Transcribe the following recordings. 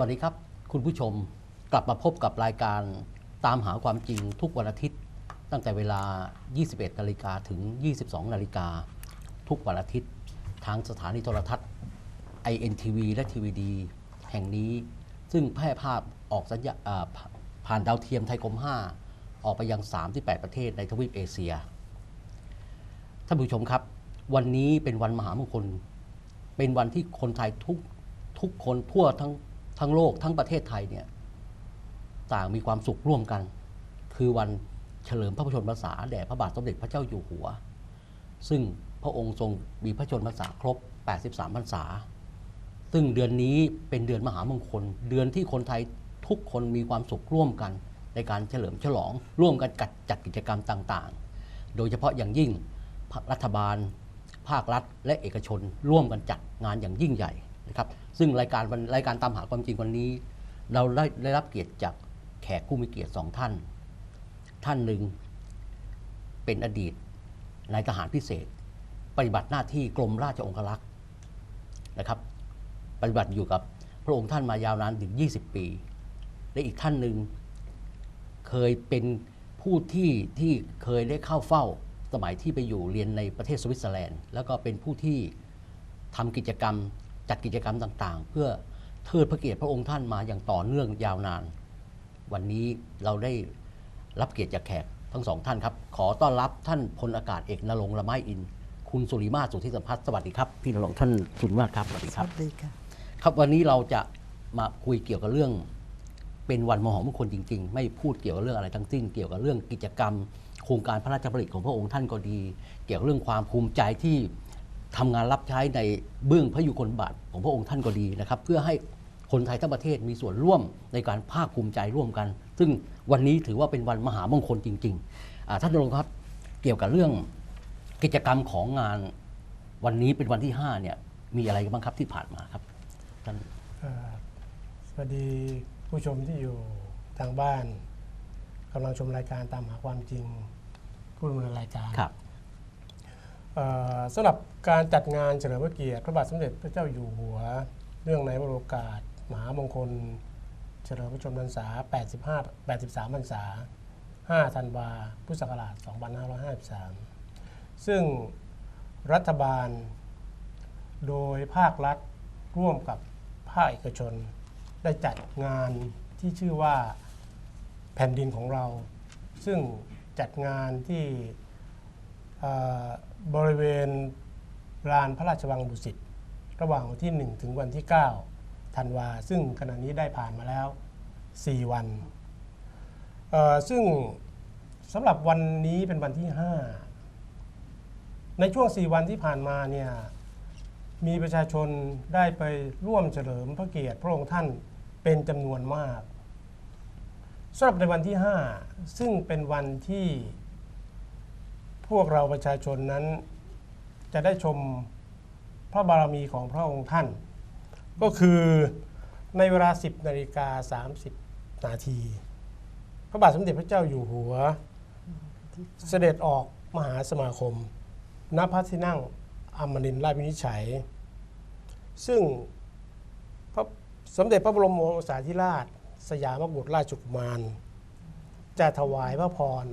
วัสดีครับ คุณผู้ชมกลับมาพบกับรายการตามหาความจริงทุกวันอาทิตย์ ตั้งแต่เวลา 21 นาฬิกาถึง 22 นาฬิกาทุกวันอาทิตย์ ทางสถานีโทรทัศน์ INTV และ TVD แห่งนี้ ซึ่งแพร่ภาพออกสัญญาผ่าผ่านดาวเทียมไทยคม 5 ออกไปยัง 38 ประเทศในทวีปเอเชีย ท่านผู้ชมครับ วันนี้เป็นวันมหามงคล เป็นวันที่คนไทยทุกทุกคนทั่วทั้ง ทั้งโลกทั้งประเทศไทยเนี่ยต่างมีความสุขร่วมกัน คือวันเฉลิมพระชนมพรรษาแด่พระบาทสมเด็จพระเจ้าอยู่หัว ซึ่งพระองค์ทรงมีพระชนมพรรษาครบ 83 พรรษา ซึ่งเดือนนี้เป็นเดือนมหามงคล เดือนที่คนไทยทุกคนมีความสุขร่วมกัน ในการเฉลิมฉลอง ร่วมกันจัดจัดกิจกรรมต่างๆ โดยเฉพาะอย่างยิ่งรัฐบาล ภาครัฐ และเอกชน ร่วมกันจัดงานอย่างยิ่งใหญ่ นะครับซึ่งรายการวันรายการตามหาความจริงวันนี้ เราได้ได้รับเกียรติจากแขกผู้มีเกียรติสองท่าน ท่านหนึ่งเป็นอดีตนายทหารพิเศษ ปฏิบัติหน้าที่กรมราชองครักษ์นะครับ ปฏิบัติอยู่กับพระองค์ท่านมายาวนานถึง 20 ปี และอีกท่านหนึ่งเคยเป็นผู้ที่ที่เคยได้เข้าเฝ้าสมัยที่ไปอยู่เรียนในประเทศสวิตเซอร์แลนด์ แล้วก็เป็นผู้ที่ทำกิจกรรม จัดกิจกรรมต่างๆ เพื่อเทิดพระเกียรติพระองค์ท่านมาอย่างต่อเนื่องยาวนาน วันนี้เราได้รับเกียรติจากแขกทั้งสองท่านครับ ขอต้อนรับท่านพลอากาศเอกนรงค์ละไม้อิน คุณสุริมาศสุทธิสัมพัฒน์สวัสดีครับ พี่นรงค์ท่านสุริมาศครับสวัสดีครับ สวัสดีค่ะ ครับวันนี้เราจะมาคุยเกี่ยวกับเรื่อง เป็นวันมหมงคลจริง ๆ ไม่พูดเกี่ยวกับเรื่องอะไรทั้งสิ้น เกี่ยวกับเรื่องกิจกรรม โครงการพระราชดำริของพระองค์ท่านก็ดี เกี่ยวกับเรื่องความภูมิใจที่ ทำงานรับใช้ในเบื้องพระยุคลบาทของพระองค์ท่านก็ดีนะครับ เพื่อให้คนไทยทั้งประเทศมีส่วนร่วมในการภาคภูมิใจร่วมกัน ซึ่งวันนี้ถือว่าเป็นวันมหามงคลจริงๆอ่าท่านนรงค์ครับเกี่ยวกับเรื่องกิจกรรมของงานวันนี้เป็นวันที่ห้าเนี่ยมีอะไรบ้างครับที่ผ่านมาครับท่านเอ่อสวัสดีผู้ชมที่อยู่ทางบ้านกำลังชมรายการตามหาความจริงผู้ดำเนินรายการครับเอ่อสำหรับ การจัดงานเฉลิมพระเกียรติพระบาทสมเด็จพระเจ้าอยู่หัว เรื่องในวโรกาส มหามงคล เฉลิมพระชนมพรรษา 85 83พรรษา 5 ธันวาพุทธศักราช 2553 ซึ่งรัฐบาล โดยภาครัฐร่วมกับภาคเอกชน ได้จัดงานที่ชื่อว่าแผ่นดินของเรา ซึ่งจัดงานที่บริเวณ ลานพระราชวังดุสิตระหว่างวันที่ 1 ถึงวันที่ 9 ธันวา ซึ่งขณะนี้ได้ผ่านมาแล้ว 4 วัน ซึ่งสำหรับวันนี้เป็นวันที่ 5 ในช่วง 4 วันที่ผ่านมาเนี่ยมีประชาชนได้ไปร่วมเฉลิมพระเกียรติพระองค์ท่านเป็นจำนวนมากสำหรับในวันที่ 5 ซึ่งเป็นวันที่พวกเราประชาชนนั้น จะได้ชมพระบารมีของพระองค์ท่าน ก็คือในเวลา 10นาฬิกา30 นาที พระบาทสมเด็จพระเจ้าอยู่หัว เสด็จออกมหาสมาคม ณพระที่นั่งอมรินทราชวินิจฉัย ซึ่งพระสมเด็จพระบรมโอรสาธิราช สยามกุฎราชกุมาร จะถวายพระพร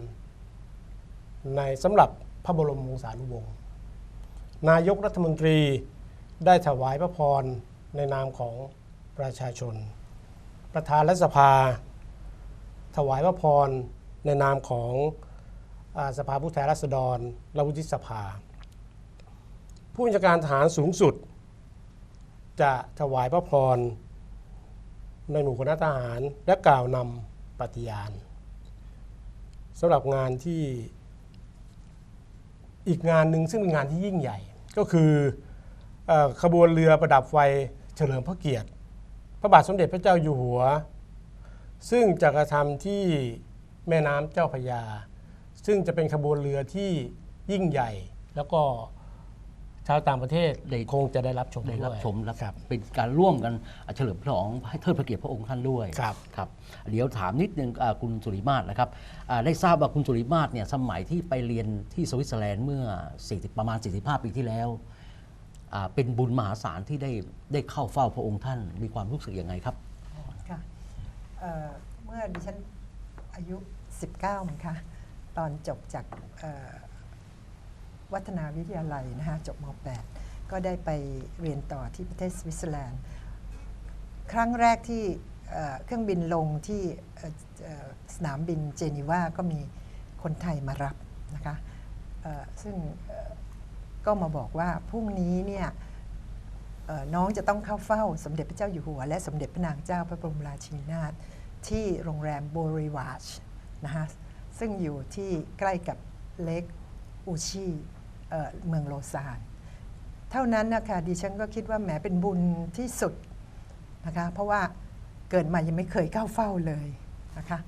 ในสำหรับพระบรมวงศานุวงศ์ นายกรัฐมนตรีได้ถวายพระพรในนามของประชาชน ประธานรัฐสภา ถวายพระพรในนามของอสภาผู้แทนราษฎรและวุฒิสภา ผู้บัญชาการทหารสูงสุด จะถวายพระพรในหมู่คณะทหารและกล่าวนำปฏิญาณสำหรับงานที่อีกงานหนึ่งซึ่งเป็นงานที่ยิ่งใหญ่ ก็คือขบวนเรือประดับไฟเฉลิมพระเกียรติ พระบาทสมเด็จพระเจ้าอยู่หัว ซึ่งจะกระทำที่แม่น้ำเจ้าพยา ซึ่งจะเป็นขบวนเรือที่ยิ่งใหญ่แล้วก็ ชาวต่างประเทศได้คงจะได้รับชมได้รับด้วยชมและครับเป็นการร่วมกันเฉลิมฉลองให้เทิดพระเกียรติพระองค์ท่านด้วยครับครับเดี๋ยวถามนิดนึงอ่าคุณสุริมาศนะครับอ่าได้ทราบว่าคุณสุริมาศเนี่ยสมัยที่ไปเรียนที่สวิตเซอร์แลนด์เมื่อ 40 ประมาณ 45 ปีที่แล้วอ่าเป็นบุญมหาศาลที่ได้ได้เข้าเฝ้าพระองค์ท่านมีความรู้สึกยังไงครับอ๋อเอ่อเมื่อดิฉันอายุ 19มั้งคะตอนจบจากเอ่อ วัฒนาวิทยาลัยนะคะจบม .8 ก็ได้ไปเรียนต่อที่ประเทศสวิตเซอร์แลนด์ ครั้งแรกที่เครื่องบินลงที่สนามบินเจนีวาก็มีคนไทยมารับนะคะซึ่งก็มาบอกว่าพรุ่งนี้เนี่ยน้องจะต้องเข้าเฝ้าสมเด็จพระเจ้าอยู่หัว และสมเด็จพระนางเจ้าพระบรมราชินีนาถที่โรงแรมโบริวาชนะคะซึ่งอยู่ที่ใกล้กับเลกอูชี เมืองโลซานเท่านั้นนะคะดิฉันก็คิดว่าแหมเป็นบุญที่สุดนะคะเพราะว่าเกิดมายังไม่เคยเข้าเฝ้าเลยนะคะ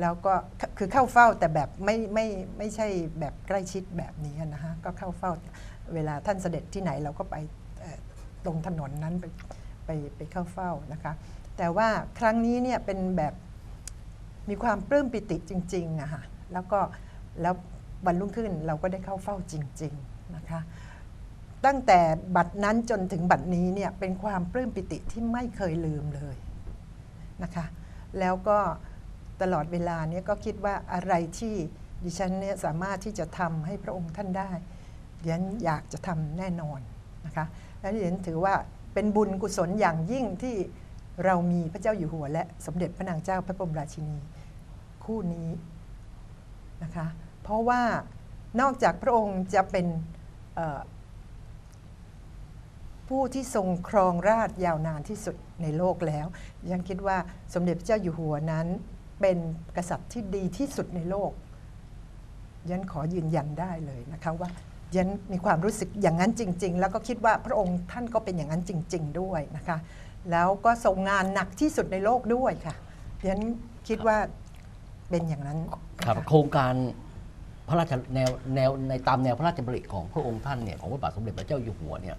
แล้วก็คือเข้าเฝ้าแต่แบบไม่ไม่ไม่ใช่แบบใกล้ชิดแบบนี้นะคะก็เข้าเฝ้าเวลาท่านเสด็จที่ไหนเราก็ไปตรงถนนนั้นไปไปไปเข้าเฝ้านะคะแต่ว่าครั้งนี้เนี่ยเป็นแบบมีความปลื้มปิติจริงๆอะค่ะแล้วก็แล้ว วันรุ่งขึ้นเราก็ได้เข้าเฝ้าจริง ๆนะคะ ตั้งแต่บัดนั้นจนถึงบัดนี้เนี่ยเป็นความปลื้มปิติที่ไม่เคยลืมเลยนะคะ แล้วก็ตลอดเวลาเนี่ยก็คิดว่าอะไรที่ดิฉันเนี่ยสามารถที่จะทำให้พระองค์ท่านได้ดิฉันอยากจะทำแน่นอนนะคะและดิฉันถือว่าเป็นบุญกุศลอย่างยิ่งที่เรามีพระเจ้าอยู่หัว และสมเด็จพระนางเจ้าพระบรมราชินีคู่นี้นะคะ เพราะว่านอกจากพระองค์จะเป็นผู้ที่ทรงครองราชยาวนานที่สุดในโลกแล้ว ยังคิดว่าสมเด็จพระเจ้าอยู่หัวนั้น เป็นกษัตริย์ที่ดีที่สุดในโลก ยันขอยืนยันได้เลยนะคะว่ายันมีความรู้สึกอย่างนั้นจริง ๆ แล้วก็คิดว่าพระองค์ท่านก็เป็นอย่างนั้นจริง ๆ ด้วยนะคะ แล้วก็ทรงงานหนักที่สุดในโลกด้วยค่ะยันคิดว่าเป็นอย่างนั้นครับโครงการ พระราชแนวแนวในตามแนวพระราชดำริของพระองค์ท่านเนี่ยของพระบาทสมเด็จพระเจ้าอยู่หัวเนี่ย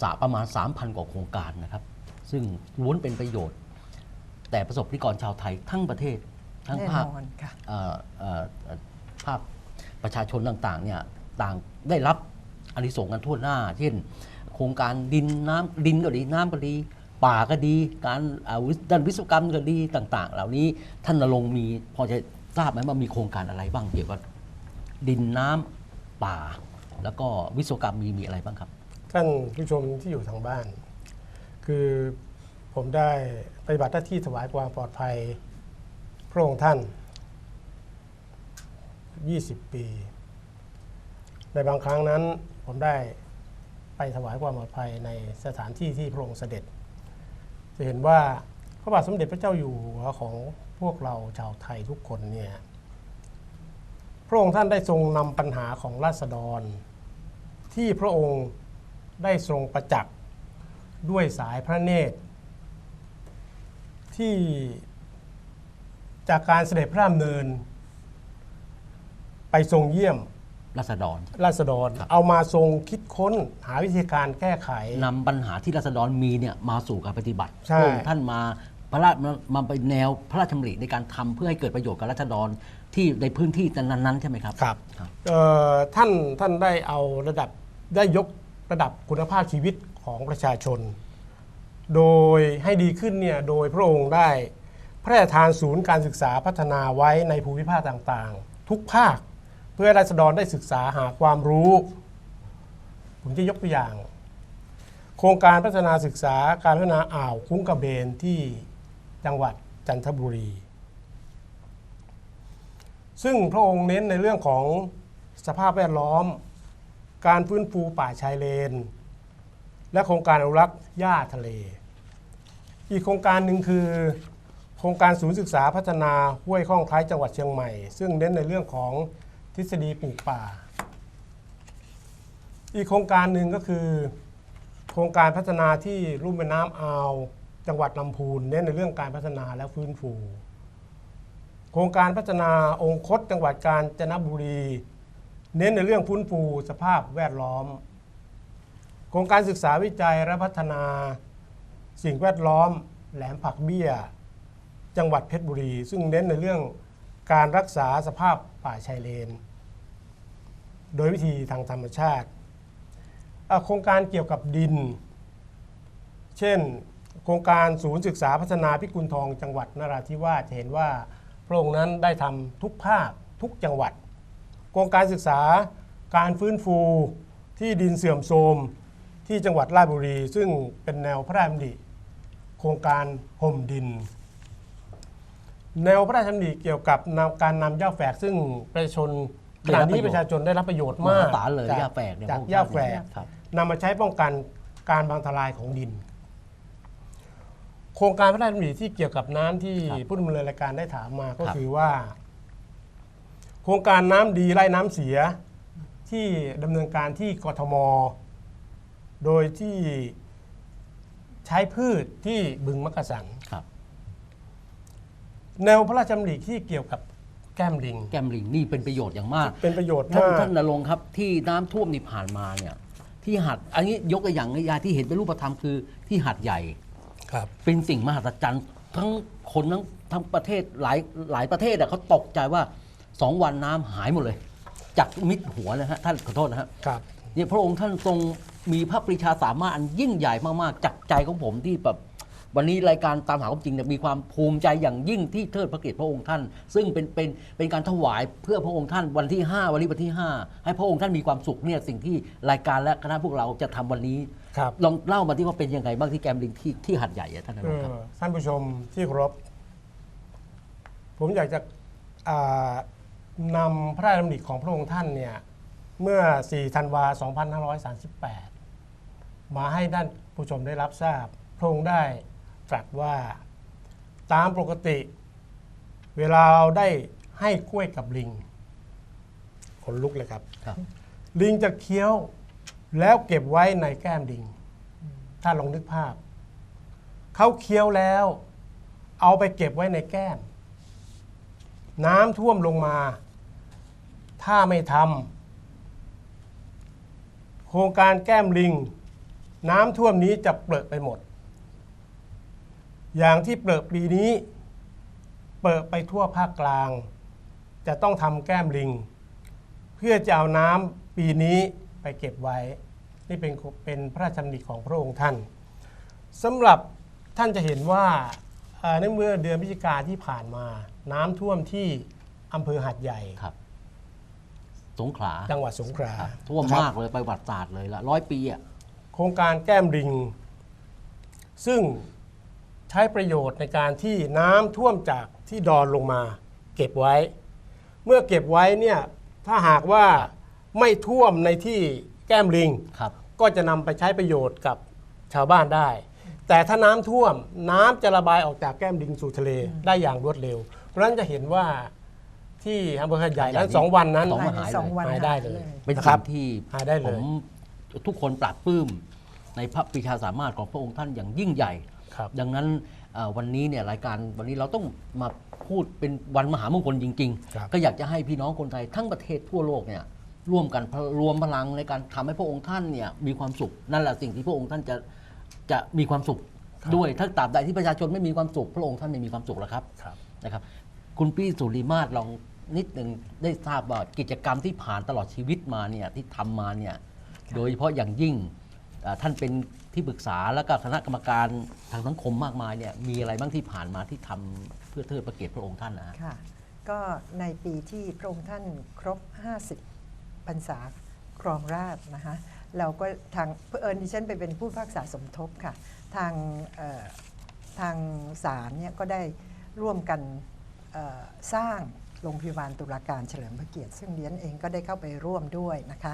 สาประมาณ 3,000 กว่าโครงการนะครับ ซึ่งล้วนเป็นประโยชน์ แต่ประสบนิกรชาวไทยทั้งประเทศ ทั้งแน่ภาคนอนค่ะ เอ่อเอ่อเอ่อภาคประชาชนต่างๆเนี่ยต่างได้รับอานิสงส์กันทั่วหน้า เช่น โครงการดินน้ำดินก็ดีน้ำก็ดี ป่าก็ดี การอ่าวิศด้านวิศวกรรมก็ดีต่าง ๆ เหล่านี้ท่านนรงค์มีพอจะทราบไหมว่ามีโครงการอะไรบ้างเกี่ยวกับ ดินน้ำป่า แล้วก็วิศวกรรมมีมีอะไรบ้างครับ ท่านผู้ชมที่อยู่ทางบ้าน คือผมได้ปฏิบัติหน้าที่ถวายความปลอดภัยพระองค์ท่าน 20 ปี ในบางครั้งนั้นผมได้ไปถวายความปลอดภัยในสถานที่ที่พระองค์เสด็จ จะเห็นว่าพระบาทสมเด็จพระเจ้าอยู่หัวของพวกเราชาวไทยทุกคนเนี่ย พระองค์ท่านได้ทรงนำปัญหาของราษฎร ที่พระองค์ได้ทรงประจักษ์ด้วยสายพระเนตร ที่จากการเสด็จพระดำเนิน ไปทรงเยี่ยมรัษฎร ราษฎรเอามาทรงคิดค้นหาวิธีการแก้ไข นำปัญหาที่รัษฎรมีเนี่ยมาสู่การปฏิบัติใช่ พระองค์ท่านมาพระราชมามาเป็นแนวพระราชดำริในการทำเพื่อให้เกิดประโยชน์กับรัษฎร ที่ในพื้นที่นั้นๆใช่ไหมครับครับ ครับเอ่อท่านท่านได้เอาระดับได้ยกระดับคุณภาพชีวิตของประชาชน โดยให้ดีขึ้นเนี่ยโดยพระองค์ได้พระราชทานศูนย์การศึกษาพัฒนาไว้ในภูมิภาคต่างๆ ทุกภาค เพื่อให้ราษฎรได้ศึกษาหาความรู้ ผมจะยกตัวอย่าง โครงการพัฒนาศึกษาการพัฒนาอ่าวคุ้งกระเบนที่จังหวัดจันทบุรี ซึ่งพระองค์เน้นในเรื่องของสภาพแวดล้อม การฟื้นฟูป่าชายเลน และโครงการอนุรักษ์หญ้าทะเล อีกโครงการหนึ่งคือ โครงการศูนย์ศึกษาพัฒนาห้วยข้องคล้ายจังหวัดเชียงใหม่ ซึ่งเน้นในเรื่องของทฤษฎีปลูกป่า อีกโครงการหนึ่งก็คือ โครงการพัฒนาที่ลุ่มแม่น้ำอาว จังหวัดลำพูนเน้นในเรื่องการพัฒนาและฟื้นฟู ครงการพัฒนาองคตจังหวัดกาญจนบุรี เน้นในเรื่องฟื้นฟูสภาพแวดล้อม โครงการศึกษาวิจัยและพัฒนาสิ่งแวดล้อม แหลมผักเบี้ย จังหวัดเพชรบุรี ซึ่งเน้นในเรื่องการรักษาสภาพป่าชายเลน โดยวิธีทางธรรมชาติ โครงการเกี่ยวกับดิน เช่น โครงการศูนย์ศึกษาพัฒนาพิกุลทองจังหวัดนราธิวาสจะเห็นว่า พระองค์นั้นได้ทำทุกภาคทุกจังหวัดโครงการศึกษาการฟื้นฟูที่ดินเสื่อมโทรมที่จังหวัดราชบุรี ซึ่งเป็นแนวพระราชดำริโครงการห่มดิน แนวพระราชดำริเกี่ยวกับนำการนำหญ้าแฝกซึ่งประชาชนขณะนี้ประชาชนได้รับประโยชน์มมากหาศาลเลยจหญ้าแฝกเนี่ยจากพวกหญ้าแฝกครับนำมาใช้ป้องกันการบางทลายของดิน โครงการพระราชดำริที่เกี่ยวกับน้ำที่ครับผู้ดำเนินรายการได้ถามมาก็ครับ คือว่า โครงการน้ำดีไล่น้ำเสียที่ดำเนินการที่กทม โดยที่ใช้พืชที่บึงมักกะสัน ครับ แนวพระราชดำริที่เกี่ยวกับแก้มลิง แก้มลิงนี่เป็นประโยชน์อย่างมาก เป็นประโยชน์ท่านมาก ท่านนรงค์ครับที่น้ำท่วมนี่ผ่านมาเนี่ยที่หัดอันนี้ยกตัวอย่างยาที่เห็นเป็นรูปธรรมคือที่หัดใหญ่ ครับเป็นสิ่งมหัศจรรย์ทั้งคนทั้งทั้งประเทศหลายหลายประเทศอะเขาตกใจว่าสองวันน้ำหายหมดเลย จากมิดหัวนะฮะท่านขอโทษนะฮะครับ เนี่ยพระองค์ท่านทรงมีพระปรีชาสามารถอันยิ่งใหญ่มากๆจากใจของผมที่แบบวันนี้รายการตามหาความจริงเนี่ยมีความภูมิใจอย่างยิ่งที่เทิดพระเกียรติพระองค์ท่าน ซึ่งเป็นเป็นเป็นการถวายเพื่อพระองค์ท่านวันที่ 5 วันนี้วันที่ 5 ให้พระองค์ท่านมีความสุขเนี่ยสิ่งที่รายการและคณะพวกเราจะทำวันนี้ ครับลองเล่ามาที่ว่าเป็นยังไงบ้างที่แกมลิงที่ที่หัดใหญ่อะท่านนเอรงค์อครับท่านผู้ชมที่เคารพผมอยากจะอ่านำพระราชดำริของพระองค์ท่านเนี่ย เมื่อ 4 ธันวา 2538 มาให้ท่านผู้ชมได้รับทราบ พระองค์ได้ตรัสว่าตามปกติ เวลาเราได้ให้กล้วยกับลิงขนลุกเลยครับ ครับ ลิงจะเคี้ยว แล้วเก็บไว้ในแก้มลิง ถ้าลองนึกภาพ เขาเคี้ยวแล้ว เอาไปเก็บไว้ในแก้ม น้ำท่วมลงมา ถ้าไม่ทำโครงการแก้มลิง น้ำท่วมนี้จะเปรอะไปหมด อย่างที่เปรอะปีนี้ เปรอะไปทั่วภาคกลาง จะต้องทำแก้มลิง เพื่อจะเอาน้ำปีนี้ไปเก็บไว้ นี่เป็นเป็นพระราชดำริของพระองค์ท่านสำหรับท่านจะเห็นว่าเอ่อในเมื่อเดือนพฤศจิกาที่ผ่านมา น้ำท่วมที่อำเภอหาดใหญ่ครับ สงขลาจังหวัดสงขลาครับท่วมนะครับมากเลยไปวัติศาสตร์เลยละร้อยปีอะโครงการแก้มลิง ซึ่งใช้ประโยชน์ในการที่น้ำท่วมจากที่ดอนลงมา เก็บไว้ เมื่อเก็บไว้เนี่ยถ้าหากว่าไม่ท่วมในที่ แก้มลิง ครับ ก็จะนำไปใช้ประโยชน์กับชาวบ้านได้ แต่ถ้าน้ำท่วมน้ำจะระบายออกจากแก้มลิงสู่ทะเลได้อย่างรวดเร็ว เพราะฉะนั้นจะเห็นว่าที่อำเภอหาดใหญ่นั้นสองวันนั้น สองภาวัยนในสองวันหายได้เลย เป็นนะครัสิ่บงที่หาได้เลยผมทุกคนปราบปลื้มในพระปรีชาสามารถของพระองค์ท่านอย่างยิ่งใหญ่ ครับ ดังนั้นเอ่อวันนี้เนี่ยรายการวันนี้เราต้องมาพูดเป็นวันมหามงคลจริง ครับ ๆ ก็อยากจะให้พี่น้องคนไทยทั้งประเทศทั่วโลกเนี่ย ร่วมกันรวมพลังในการทำให้พระองค์ท่านเนี่ยมีความสุข นั่นแหละสิ่งที่พระองค์ท่านจะจะมีความสุขด้วยถ้าตราบใดที่ประชาชนไม่มีความสุข พระองค์ท่านไม่มีความสุขแล้วครับครับนะครับ คุณพี่สุริมาศลองนิดหนึ่งได้ทราบว่ากิจกรรมที่ผ่านตลอดชีวิตมาเนี่ยที่ทำมาเนี่ยโดยเฉพาะอย่างยิ่งอ่าท่านเป็นที่ปรึกษาแล้วก็คณะกรรมการทางสังคมมากมายเนี่ยมีอะไรบ้างที่ผ่านมาที่ทำเพื่อเทิดพระเกียรติพระองค์ท่านนะฮะค่ะก็ในปีที่พระองค์ท่านครบ 50 พรรษาครองราชนะคะเราก็ทางเอิญดิฉันไปเป็นผู้พิพากษาสมทบค่ะ ทางทางศาลเนี่ยก็ได้ร่วมกันสร้างโรงพยาบาลตุลาการเฉลิมพระเกียรติ ซึ่งเดียนเองก็ได้เข้าไปร่วมด้วยนะคะ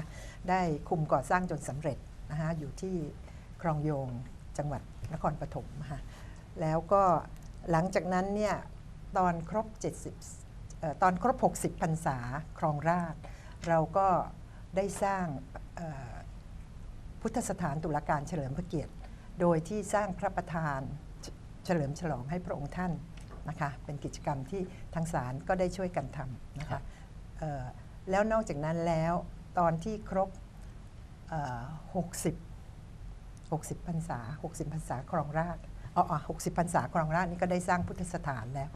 ได้คุมก่อสร้างจนสำเร็จนะคะอยู่ที่คลองโยงจังหวัดนครปฐมนะคะแล้วก็หลังจากนั้นเนี่ยตอนครบ 70ตอนครบ 60พรรษาครองราช เราก็ได้สร้างเอ่อพุทธสถานตุลาการเฉลิมพระเกียรติ โดยที่สร้างพระประธานเฉเฉลิมฉลองให้พระองค์ท่านนะคะเป็นกิจกรรมที่ทางศาลก็ได้ช่วยกันทำนะครัคะบเอ่อแล้วนอกจากนั้นแล้วตอนที่ครบเอ่อ60 60พรรษา 60พรรษาครองราชย์อ๋ออ๋อ60พรรษาครองราชย์นี่ก็ได้สร้างพุทธสถานแล้ว